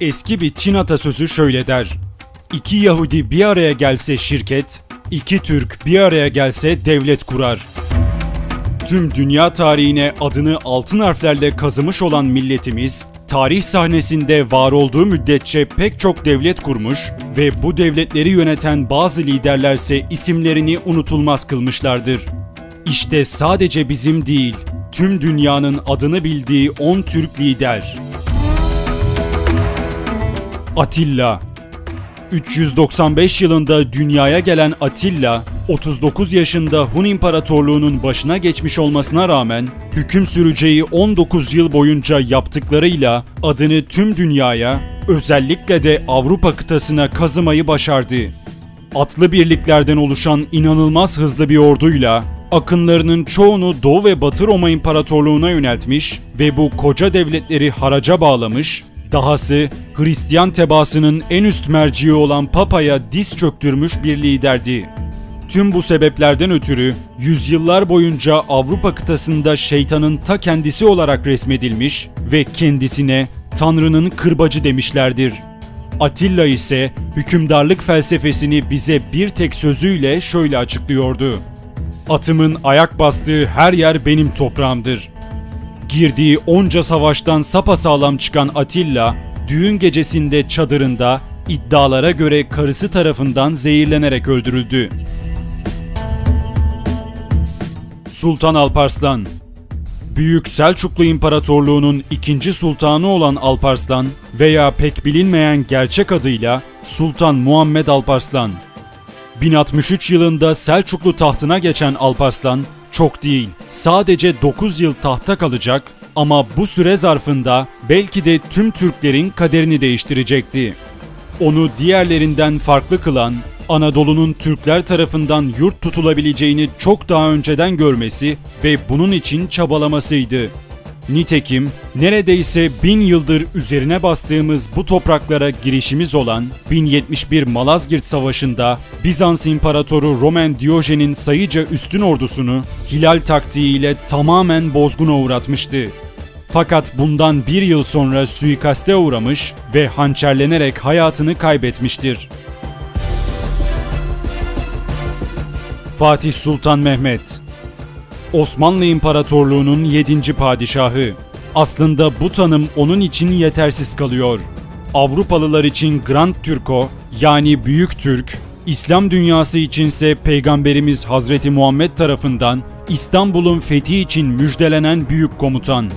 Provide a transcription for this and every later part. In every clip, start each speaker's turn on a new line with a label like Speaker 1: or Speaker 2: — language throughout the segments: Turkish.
Speaker 1: Eski bir Çin atasözü şöyle der. İki Yahudi bir araya gelse şirket, iki Türk bir araya gelse devlet kurar. Tüm dünya tarihine adını altın harflerle kazımış olan milletimiz, tarih sahnesinde var olduğu müddetçe pek çok devlet kurmuş ve bu devletleri yöneten bazı liderlerse isimlerini unutulmaz kılmışlardır. İşte sadece bizim değil, tüm dünyanın adını bildiği 10 Türk lider. Atilla 395 yılında dünyaya gelen Atilla, 39 yaşında Hun İmparatorluğu'nun başına geçmiş olmasına rağmen hüküm süreceği 19 yıl boyunca yaptıklarıyla adını tüm dünyaya, özellikle de Avrupa kıtasına kazımayı başardı. Atlı birliklerden oluşan inanılmaz hızlı bir orduyla akınlarının çoğunu Doğu ve Batı Roma İmparatorluğu'na yöneltmiş ve bu koca devletleri haraca bağlamış, dahası Hristiyan tebaasının en üst merciği olan Papa'ya diz çöktürmüş bir liderdi. Tüm bu sebeplerden ötürü yüzyıllar boyunca Avrupa kıtasında şeytanın ta kendisi olarak resmedilmiş ve kendisine Tanrı'nın kırbacı demişlerdir. Atilla ise hükümdarlık felsefesini bize bir tek sözüyle şöyle açıklıyordu. Atımın ayak bastığı her yer benim toprağımdır. Girdiği onca savaştan sapasağlam çıkan Atilla, düğün gecesinde çadırında iddialara göre karısı tarafından zehirlenerek öldürüldü. Sultan Alparslan Büyük Selçuklu İmparatorluğu'nun ikinci sultanı olan Alparslan veya pek bilinmeyen gerçek adıyla Sultan Muhammed Alparslan. 1063 yılında Selçuklu tahtına geçen Alparslan çok değil sadece 9 yıl tahta kalacak ama bu süre zarfında belki de tüm Türklerin kaderini değiştirecekti. Onu diğerlerinden farklı kılan Anadolu'nun Türkler tarafından yurt tutulabileceğini çok daha önceden görmesi ve bunun için çabalamasıydı. Nitekim neredeyse bin yıldır üzerine bastığımız bu topraklara girişimiz olan 1071 Malazgirt Savaşı'nda Bizans İmparatoru Roman Diyojen'in sayıca üstün ordusunu hilal taktiğiyle tamamen bozguna uğratmıştı. Fakat bundan bir yıl sonra suikaste uğramış ve hançerlenerek hayatını kaybetmiştir. Fatih Sultan Mehmet Osmanlı İmparatorluğu'nun 7. padişahı. Aslında bu tanım onun için yetersiz kalıyor. Avrupalılar için Grand Türko yani Büyük Türk, İslam dünyası içinse Peygamberimiz Hazreti Muhammed tarafından İstanbul'un fethi için müjdelenen büyük komutan.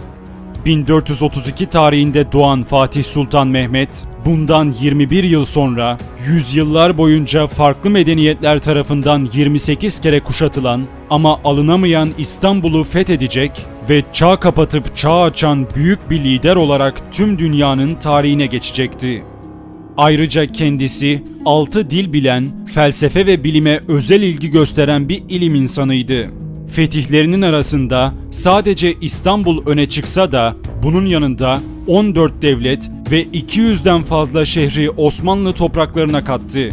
Speaker 1: 1432 tarihinde doğan Fatih Sultan Mehmet, bundan 21 yıl sonra yüzyıllar boyunca farklı medeniyetler tarafından 28 kere kuşatılan ama alınamayan İstanbul'u fethedecek ve çağ kapatıp çağ açan büyük bir lider olarak tüm dünyanın tarihine geçecekti. Ayrıca kendisi altı dil bilen, felsefe ve bilime özel ilgi gösteren bir ilim insanıydı. Fetihlerinin arasında sadece İstanbul öne çıksa da bunun yanında 14 devlet ve 200'den fazla şehri Osmanlı topraklarına kattı.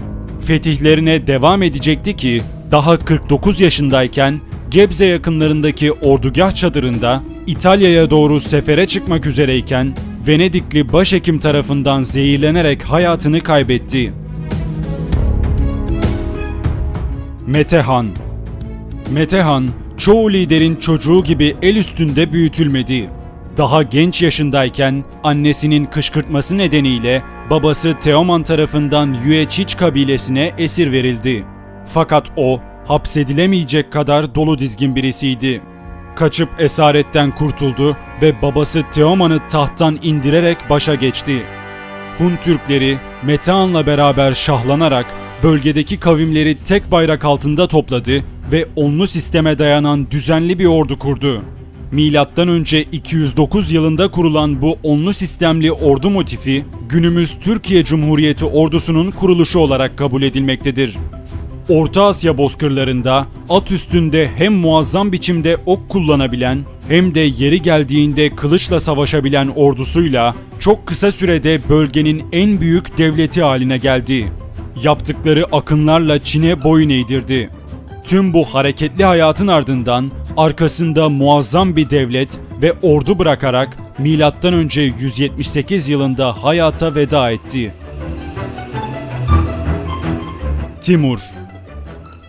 Speaker 1: Fetihlerine devam edecekti ki daha 49 yaşındayken Gebze yakınlarındaki ordugah çadırında İtalya'ya doğru sefere çıkmak üzereyken Venedikli başhekim tarafından zehirlenerek hayatını kaybetti. Metehan Metehan, çoğu liderin çocuğu gibi el üstünde büyütülmedi. Daha genç yaşındayken annesinin kışkırtması nedeniyle babası Teoman tarafından Yueçiç kabilesine esir verildi. Fakat o hapsedilemeyecek kadar dolu dizgin birisiydi. Kaçıp esaretten kurtuldu ve babası Teoman'ı tahttan indirerek başa geçti. Hun Türkleri Metehan'la beraber şahlanarak bölgedeki kavimleri tek bayrak altında topladı ve onlu sisteme dayanan düzenli bir ordu kurdu. Milattan önce 209 yılında kurulan bu onlu sistemli ordu motifi günümüz Türkiye Cumhuriyeti ordusunun kuruluşu olarak kabul edilmektedir. Orta Asya bozkırlarında at üstünde hem muazzam biçimde ok kullanabilen hem de yeri geldiğinde kılıçla savaşabilen ordusuyla çok kısa sürede bölgenin en büyük devleti haline geldi. Yaptıkları akınlarla Çin'e boyun eğdirdi. Tüm bu hareketli hayatın ardından arkasında muazzam bir devlet ve ordu bırakarak M.Ö. 178 yılında hayata veda etti. Timur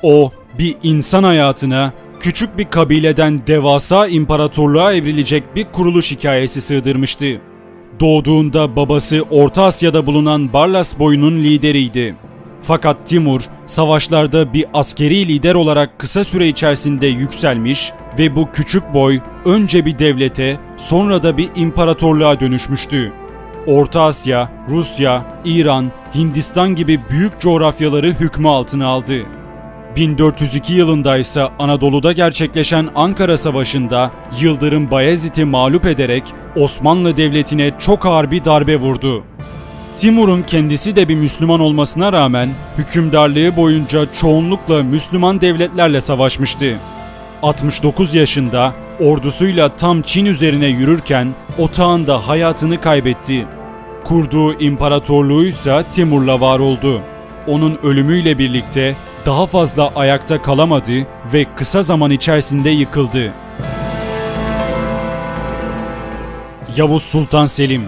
Speaker 1: O bir insan hayatına küçük bir kabileden devasa imparatorluğa evrilecek bir kuruluş hikayesi sığdırmıştı. Doğduğunda babası Orta Asya'da bulunan Barlas boyunun lideriydi. Fakat Timur savaşlarda bir askeri lider olarak kısa süre içerisinde yükselmiş ve bu küçük boy önce bir devlete sonra da bir imparatorluğa dönüşmüştü. Orta Asya, Rusya, İran, Hindistan gibi büyük coğrafyaları hükmü altına aldı. 1402 yılında ise Anadolu'da gerçekleşen Ankara Savaşı'nda Yıldırım Bayezid'i mağlup ederek Osmanlı Devleti'ne çok ağır bir darbe vurdu. Timur'un kendisi de bir Müslüman olmasına rağmen hükümdarlığı boyunca çoğunlukla Müslüman devletlerle savaşmıştı. 69 yaşında ordusuyla tam Çin üzerine yürürken otağında hayatını kaybetti. Kurduğu imparatorluğuysa Timur'la var oldu. Onun ölümüyle birlikte daha fazla ayakta kalamadı ve kısa zaman içerisinde yıkıldı. Yavuz Sultan Selim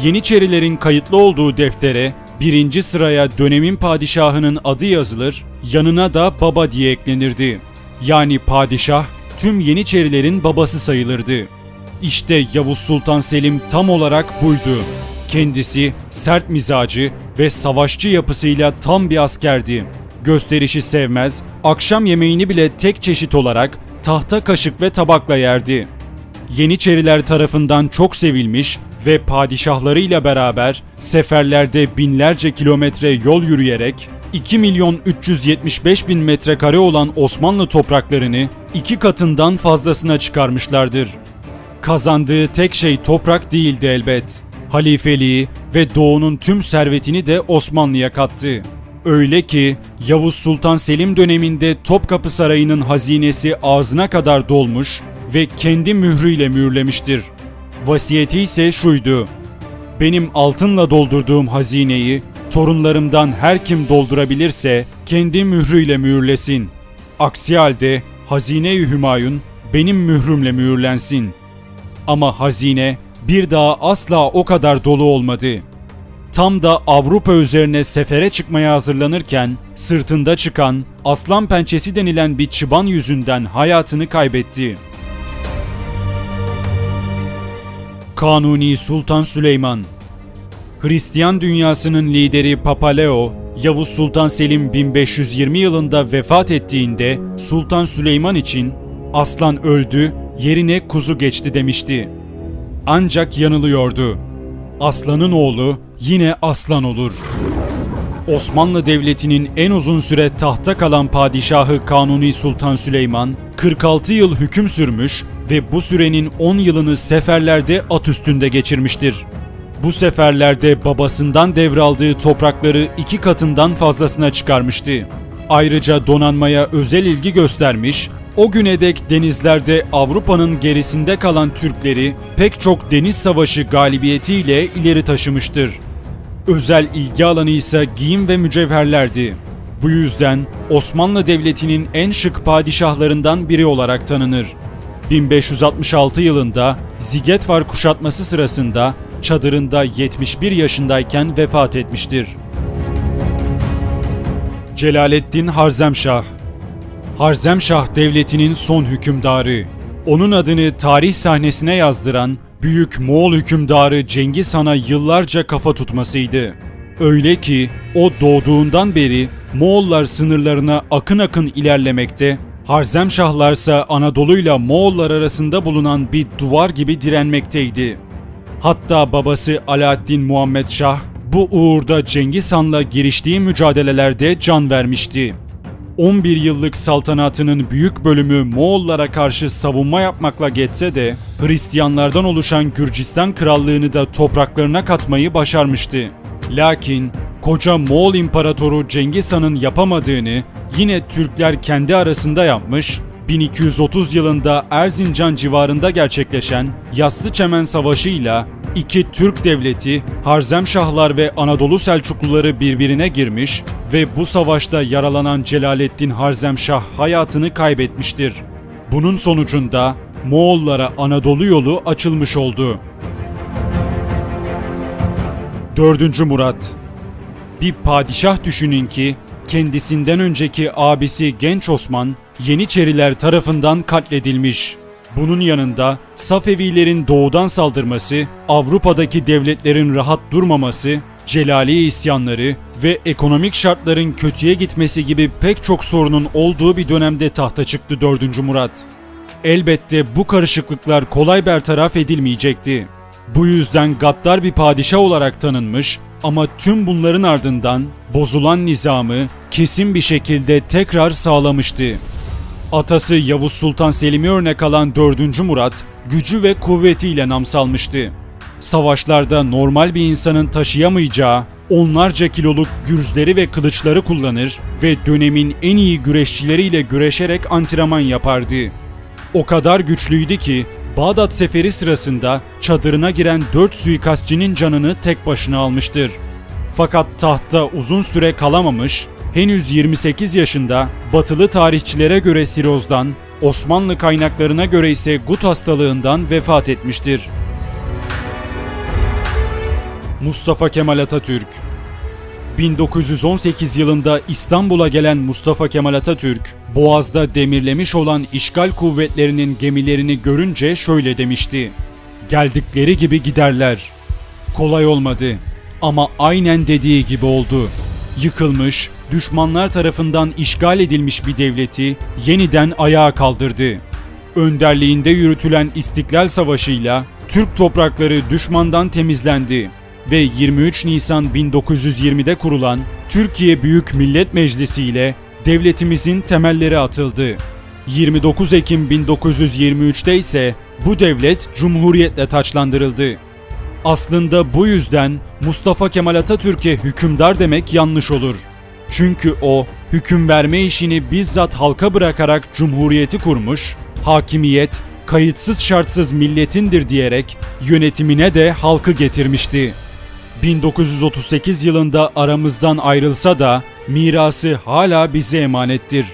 Speaker 1: Yeniçerilerin kayıtlı olduğu deftere birinci sıraya dönemin padişahının adı yazılır, yanına da baba diye eklenirdi. Yani padişah tüm Yeniçerilerin babası sayılırdı. İşte Yavuz Sultan Selim tam olarak buydu. Kendisi sert mizacı ve savaşçı yapısıyla tam bir askerdi. Gösterişi sevmez, akşam yemeğini bile tek çeşit olarak tahta kaşık ve tabakla yerdi. Yeniçeriler tarafından çok sevilmiş ve padişahlarıyla beraber seferlerde binlerce kilometre yol yürüyerek 2 milyon 375 bin metrekare olan Osmanlı topraklarını iki katından fazlasına çıkarmışlardır. Kazandığı tek şey toprak değildi elbet. Halifeliği ve doğunun tüm servetini de Osmanlı'ya kattı. Öyle ki Yavuz Sultan Selim döneminde Topkapı Sarayı'nın hazinesi ağzına kadar dolmuş ve kendi mührüyle mühürlemiştir. Vasiyeti ise şuydu. Benim altınla doldurduğum hazineyi torunlarımdan her kim doldurabilirse kendi mührüyle mühürlesin. Aksi halde hazine-i Hümayun benim mührümle mühürlensin. Ama hazine bir daha asla o kadar dolu olmadı. Tam da Avrupa üzerine sefere çıkmaya hazırlanırken sırtında çıkan aslan pençesi denilen bir çıban yüzünden hayatını kaybetti. Kanuni Sultan Süleyman Hristiyan dünyasının lideri Papa Leo, Yavuz Sultan Selim 1520 yılında vefat ettiğinde Sultan Süleyman için aslan öldü, yerine kuzu geçti demişti. Ancak yanılıyordu. Aslanın oğlu yine aslan olur. Osmanlı Devleti'nin en uzun süre tahta kalan padişahı Kanuni Sultan Süleyman 46 yıl hüküm sürmüş ve bu sürenin 10 yılını seferlerde at üstünde geçirmiştir. Bu seferlerde babasından devraldığı toprakları iki katından fazlasına çıkarmıştı. Ayrıca donanmaya özel ilgi göstermiş, o güne dek denizlerde Avrupa'nın gerisinde kalan Türkleri pek çok deniz savaşı galibiyetiyle ileri taşımıştır. Özel ilgi alanı ise giyim ve mücevherlerdi. Bu yüzden Osmanlı Devleti'nin en şık padişahlarından biri olarak tanınır. 1566 yılında Zigetvar kuşatması sırasında çadırında 71 yaşındayken vefat etmiştir. Celaleddin Harzemşah Harzemşah Devleti'nin son hükümdarı. Onun adını tarih sahnesine yazdıran büyük Moğol hükümdarı Cengiz Han'a yıllarca kafa tutmasıydı. Öyle ki o doğduğundan beri Moğollar sınırlarına akın akın ilerlemekte, Harzemşahlarsa Anadolu'yla Moğollar arasında bulunan bir duvar gibi direnmekteydi. Hatta babası Alaaddin Muhammed Şah bu uğurda Cengiz Han'la giriştiği mücadelelerde can vermişti. 11 yıllık saltanatının büyük bölümü Moğollara karşı savunma yapmakla geçse de Hristiyanlardan oluşan Gürcistan krallığını da topraklarına katmayı başarmıştı. Lakin koca Moğol İmparatoru Cengiz Han'ın yapamadığını yine Türkler kendi arasında yapmış 1230 yılında Erzincan civarında gerçekleşen Yassı Çemen Savaşı ile iki Türk devleti Harzemşahlar ve Anadolu Selçukluları birbirine girmiş ve bu savaşta yaralanan Celaleddin Harzemşah hayatını kaybetmiştir. Bunun sonucunda Moğollara Anadolu yolu açılmış oldu. 4. Murat Bir padişah düşünün ki kendisinden önceki abisi Genç Osman Yeniçeriler tarafından katledilmiş. Bunun yanında Safevilerin doğudan saldırması, Avrupa'daki devletlerin rahat durmaması, Celaliye isyanları ve ekonomik şartların kötüye gitmesi gibi pek çok sorunun olduğu bir dönemde tahta çıktı 4. Murat. Elbette bu karışıklıklar kolay bertaraf edilmeyecekti. Bu yüzden gaddar bir padişah olarak tanınmış ama tüm bunların ardından bozulan nizamı kesin bir şekilde tekrar sağlamıştı. Atası Yavuz Sultan Selim'i örnek alan 4. Murat gücü ve kuvvetiyle nam salmıştı. Savaşlarda normal bir insanın taşıyamayacağı onlarca kiloluk gürzleri ve kılıçları kullanır ve dönemin en iyi güreşçileriyle güreşerek antrenman yapardı. O kadar güçlüydü ki Bağdat seferi sırasında çadırına giren 4 suikastçinin canını tek başına almıştır. Fakat tahtta uzun süre kalamamış, henüz 28 yaşında batılı tarihçilere göre sirozdan, Osmanlı kaynaklarına göre ise gut hastalığından vefat etmiştir. Mustafa Kemal Atatürk 1918 yılında İstanbul'a gelen Mustafa Kemal Atatürk, Boğaz'da demirlemiş olan işgal kuvvetlerinin gemilerini görünce şöyle demişti. Geldikleri gibi giderler. Kolay olmadı ama aynen dediği gibi oldu. Yıkılmış, düşmanlar tarafından işgal edilmiş bir devleti yeniden ayağa kaldırdı. Önderliğinde yürütülen İstiklal Savaşı'yla Türk toprakları düşmandan temizlendi ve 23 Nisan 1920'de kurulan Türkiye Büyük Millet Meclisi ile devletimizin temelleri atıldı. 29 Ekim 1923'te ise bu devlet cumhuriyetle taçlandırıldı. Aslında bu yüzden Mustafa Kemal Atatürk'e hükümdar demek yanlış olur. Çünkü o hüküm verme işini bizzat halka bırakarak cumhuriyeti kurmuş, hakimiyet kayıtsız şartsız milletindir diyerek yönetimine de halkı getirmişti. 1938 yılında aramızdan ayrılsa da mirası hala bize emanettir.